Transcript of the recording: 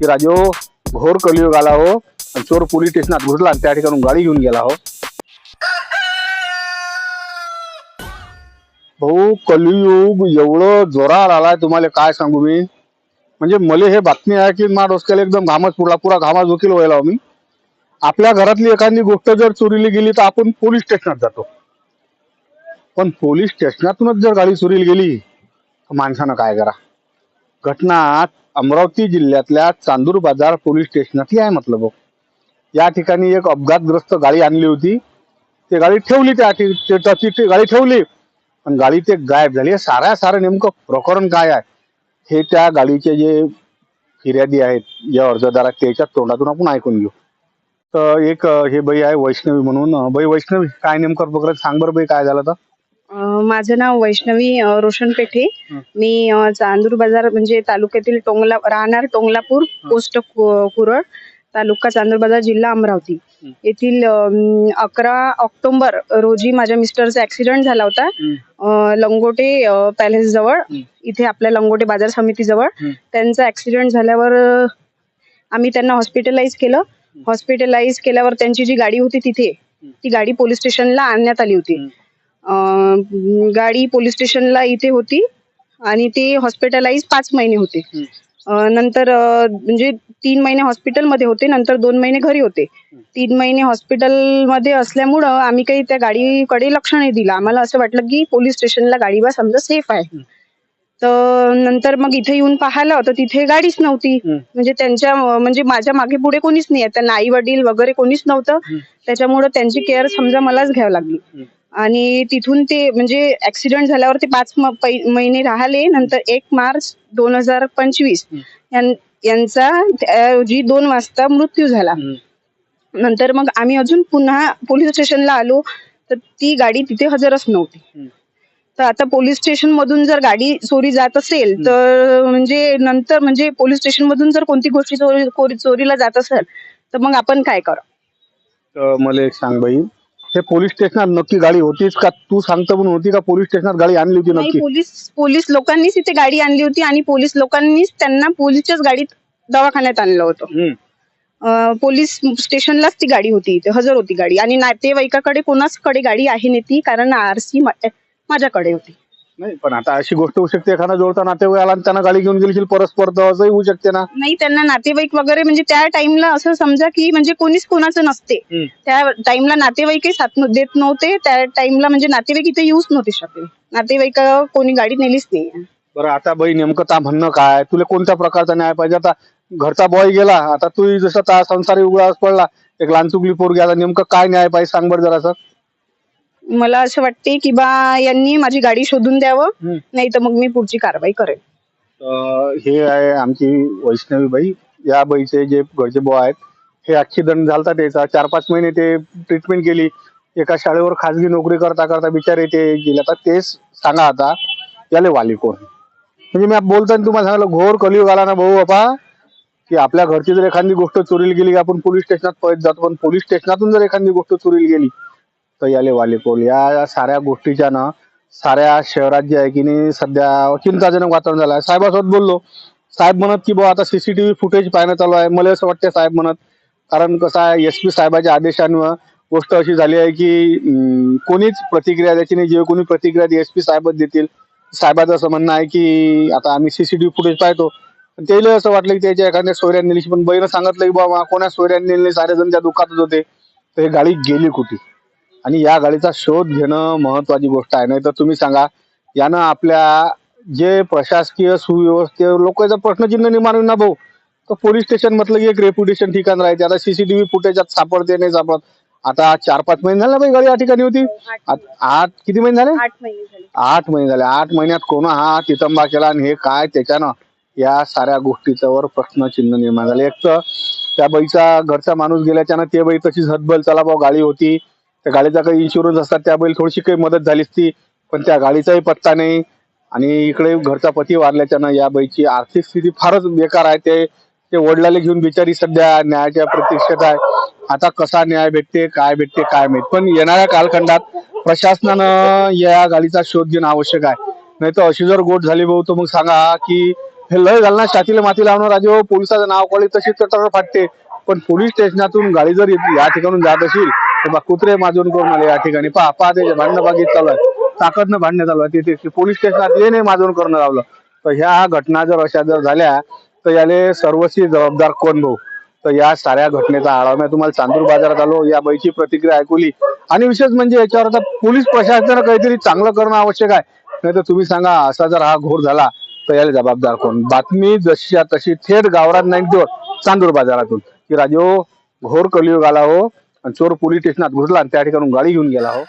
की राजो घोर कलियुग आला हो आणि चोर पोलीस स्टेशनात घुसला आणि त्या ठिकाणून गाडी घेऊन गेला हो. भाऊ कलियुग एवढं जोरात आलाय तुम्हाला काय सांगू मी? म्हणजे मला हे बातमी आहे की मा डोसक्याला एकदम घामच पुरला पुरा घामा जोखील व्हायला हो मी. आपल्या घरातली एखादी गोष्ट जर चोरीली गेली तर आपण पोलीस स्टेशनात जातो. पण पोलीस स्टेशनातूनच जर गाडी चोरीला गेली तर माणसानं काय करा? घटना अमरावती जिल्ह्यातल्या चांदूर बाजार पोलीस स्टेशनातली आहे म्हटलं बघ या ठिकाणी एक अपघातग्रस्त गाडी आणली होती. ते गाडी ठेवली त्या त्याची ती गाडी ठेवली. पण गाडी ते गायब झाली. हे साऱ्या सारं नेमकं प्रकरण काय आहे? हे त्या गाडीचे जे फिर्यादी आहेत या अर्जदारात त्याच्या तोंडातून आपण ऐकून घेऊ. तर एक हे बाई आहे वैष्णवी म्हणून. बाई वैष्णवी काय नेमकं प्रकरण? सांग बरं बाई काय झालं तर? माझं नाव वैष्णवी रोशन पेठे. मी चांदूर बाजार म्हणजे तालुक्यातील टोंगला राहणार टोंगलापूर पोस्ट कुरळ तालुका चांदूर बाजार जिल्हा अमरावती. येथील अकरा ऑक्टोबर रोजी माझ्या मिस्टरचा ऍक्सिडेंट झाला होता. लंगोटे पॅलेस जवळ. इथे आपल्या लंगोटे बाजार समिती जवळ. त्यांचा ऍक्सिडेंट झाल्यावर आम्ही त्यांना हॉस्पिटलाइज केलं. हॉस्पिटलाइज केल्यावर त्यांची जी गाडी होती तिथे ती गाडी पोलीस स्टेशनला आणण्यात आली होती. अं, गाडी पोलीस स्टेशनला इथे होती आणि ते हॉस्पिटलाइज पाच महिने होते. अं, नंतर अं, म्हणजे तीन महिने हॉस्पिटलमध्ये होते नंतर दोन महिने घरी होते तीन महिने हॉस्पिटलमध्ये असल्यामुळं आम्ही काही त्या गाडीकडे लक्ष नाही दिलं आम्हाला असं वाटलं की पोलीस स्टेशनला गाडी बा समजा सेफ आहे. तर नंतर मग इथे येऊन पाहिलं तर तिथे गाडीच नव्हती. म्हणजे त्यांच्या म्हणजे माझ्या मागे पुढे कोणीच नाही आहे त्यांना आई वडील वगैरे कोणीच नव्हतं. त्याच्यामुळं त्यांची केअर समजा मलाच घ्यावी लागली. आणि तिथून ते म्हणजे ऍक्सिडेंट झाल्यावर ते पाच महिने राहिले नंतर एक मार्च दोन हजार पंचवीस. यां- यांचा त्याऐवजी दोन वाजता मृत्यू झाला. नंतर मग आम्ही अजून पुन्हा पोलीस स्टेशनला आलो तर ती गाडी तिथे हजरच नव्हती. तर आता पोलीस स्टेशन मधून जर गाडी चोरी जात असेल तर म्हणजे नंतर म्हणजे पोलीस स्टेशन मधून जर कोणती गोष्टी चोरी चोरीला जात असेल तर मग आपण काय करा? तर मला एक सांग बाई. हे पोलीस स्टेशनात नक्की गाडी होतीच का तू सांगतो म्हणून होती का पोलीस स्टेशनात गाडी आणली होती नाही नक्की? पोलीस पोलीस लोकांनीच इथे गाडी आणली होती आणि पोलीस लोकांनीच त्यांना पोलीसच्याच गाडीत दवाखान्यात आणलं होतं. हम्म. अं, पोलीस स्टेशनलाच ती गाडी होती इथे हजर होती गाडी. आणि नातेवाईकाकडे कोणाचकडे गाडी आहे नाही ती कारण आरसी माझ्याकडे होती. नाही पण आता अशी गोष्ट होऊ शकते एखादा जोडता नातेवाईक आला आणि त्यांना गाडी घेऊन गेली परस्पर असंही होऊ शकते ना. नाही त्यांना नातेवाईक वगैरे म्हणजे त्या टाइमला असं समजा की म्हणजे कोणीच कोणाचं नसते. हम्म. त्या टाइमला नातेवाईकही साथ न- देत नव्हते त्या टाइमला म्हणजे नातेवाईक इथे येऊच नव्हते शकले नातेवाईक कोणी गाडी नेलीच नाही. बरं आता बाई नेमकं ता म्हणणं काय? तुला कोणत्या प्रकारचा न्याय पाहिजे? आता घरचा बॉय गेला आता तू जसं ता संसारी उघडास पडला एक लहान चुकली पोरगी आता नेमकं काय न्याय पाहिजे? सांग बरं जरासं. मला असं वाटते की बा यांनी माझी गाडी शोधून द्यावं हम्म. नाही तर मग मी पुढची कारवाई करेन. हे आहे आमची वैष्णवी बाई. या बाईचे जे घरचे बॉय आहेत हे ऍक्सिडेंट झालता त्याचा. चार पाच महिने ते ट्रीटमेंट केली. एका शाळेवर खाजगी नोकरी करता करता बिचारे ते गेले. आता तेच सांगा आता याले वाली कोण? म्हणजे मी बोलताना तुम्हाला सांगितलं घोर कलियुग आला ना भाऊ बापा. की आपल्या घरची जर एखादी गोष्ट चोरीला गेली की आपण पोलीस स्टेशनात पळत जातो पण पोलीस स्टेशनातून जर एखादी गोष्ट चोरीला गेली तर याले वाले या साऱ्या गोष्टीच्या ना साऱ्या शहरात जे आहे की नाही सध्या चिंताजनक वातावरण झालं आहे. साहेबासोबत बोललो. साहेब म्हणत की बुवा आता सीसीटीव्ही फुटेज पाहणं चालू आहे. मला असं वाटतं साहेब म्हणत. कारण कसं आहे एस पी साहेबाच्या आदेशानं गोष्ट अशी झाली आहे की कोणीच प्रतिक्रिया द्यायची नाही. जे कोणी प्रतिक्रिया एस पी साहेबच देतील. साहेबाचं असं म्हणणं आहे की आता आम्ही सीसीटीव्ही फुटेज पाहतो. त्याला असं वाटलं की त्याच्या एखाद्या सोयऱ्याने नेलीशी पण बहिणं सांगितलं की बाबा कोणा सोयऱ्याने नेली सारे जण त्या दुःखातच होते. तर ही गाडी गेली कुठे? आणि या गाडीचा शोध घेणं महत्वाची गोष्ट आहे. नाही तर तुम्ही सांगा यानं आपल्या जे प्रशासकीय सुव्यवस्थे लोकांचा प्रश्नचिन्ह निर्माण होईल ना भाऊ. तर पोलीस स्टेशन म्हटलं की एक रेप्युटेशन ठिकाण राहते आता सीसीटीव्ही फुटेजात सापडते नाही सापडत? आता चार पाच महिने झाले बाई गाडी या ठिकाणी होती? आठ किती महिने झाले? आठ महिने झाले. आठ महिने झाले. आठ महिन्यात कोण हा तितंबा केला आणि हे काय? त्याच्यानं या साऱ्या गोष्टीच्यावर प्रश्नचिन्ह निर्माण झाले. एक तर त्या बाईचा घरचा माणूस गेल्याच्यानं ते बाई तशीच हतबल चला भाऊ गाडी होती. त्या गाडीचा काही इन्शुरन्स असतात त्या बैल थोडीशी काही मदत झालीच ती पण त्या गाडीचाही पत्ता नाही. आणि इकडे घरचा पती वारल्याच्यानं या बाईची आर्थिक स्थिती फारच बेकार आहे. ते ते वडिलाला घेऊन बिचारी सध्या न्यायाच्या प्रतीक्षेत आहे. आता कसा न्याय भेटते काय भेटते काय माहीत. पण येणाऱ्या कालखंडात प्रशासनानं या गाडीचा शोध घेणं आवश्यक आहे. नाही तर अशी जर गोट झाली भाऊ तर मग सांगा की हे लय घालणार छातीला माती लावणार राजे पोलिसाचं नाव कळले तशी तर फाटते. पण पोलीस स्टेशनातून गाडी जर या ठिकाणून जात असेल बा कुत्रे माजून करून आले या ठिकाणी. पहा पहा ते भांडणं बागीत चालू आहे ताकदनं भांडणं चालू आहे तिथे पोलीस स्टेशनात ये नाही माजून करणं लावलं. तर ह्या घटना जर अशा जर झाल्या तर याले सर्वस्वी जबाबदार कोण भाऊ? तर या साऱ्या घटनेचा आढावा मी तुम्हाला चांदूर बाजारात आलो. या बैची प्रतिक्रिया ऐकवली आणि विशेष म्हणजे याच्यावर आता पोलीस प्रशासनानं काहीतरी चांगलं करणं आवश्यक आहे. नाही तर तुम्ही सांगा असा जर हा घोर झाला तर याला जबाबदार कोण? बातमी जशी तशी थेट गावरात नाईन चांदूर बाजारातून. की राजो घोर कलियुग आला हो आणि चोर पोलीस स्टेशनात घुसला आणि त्या ठिकाणून गाडी घेऊन गेला हो.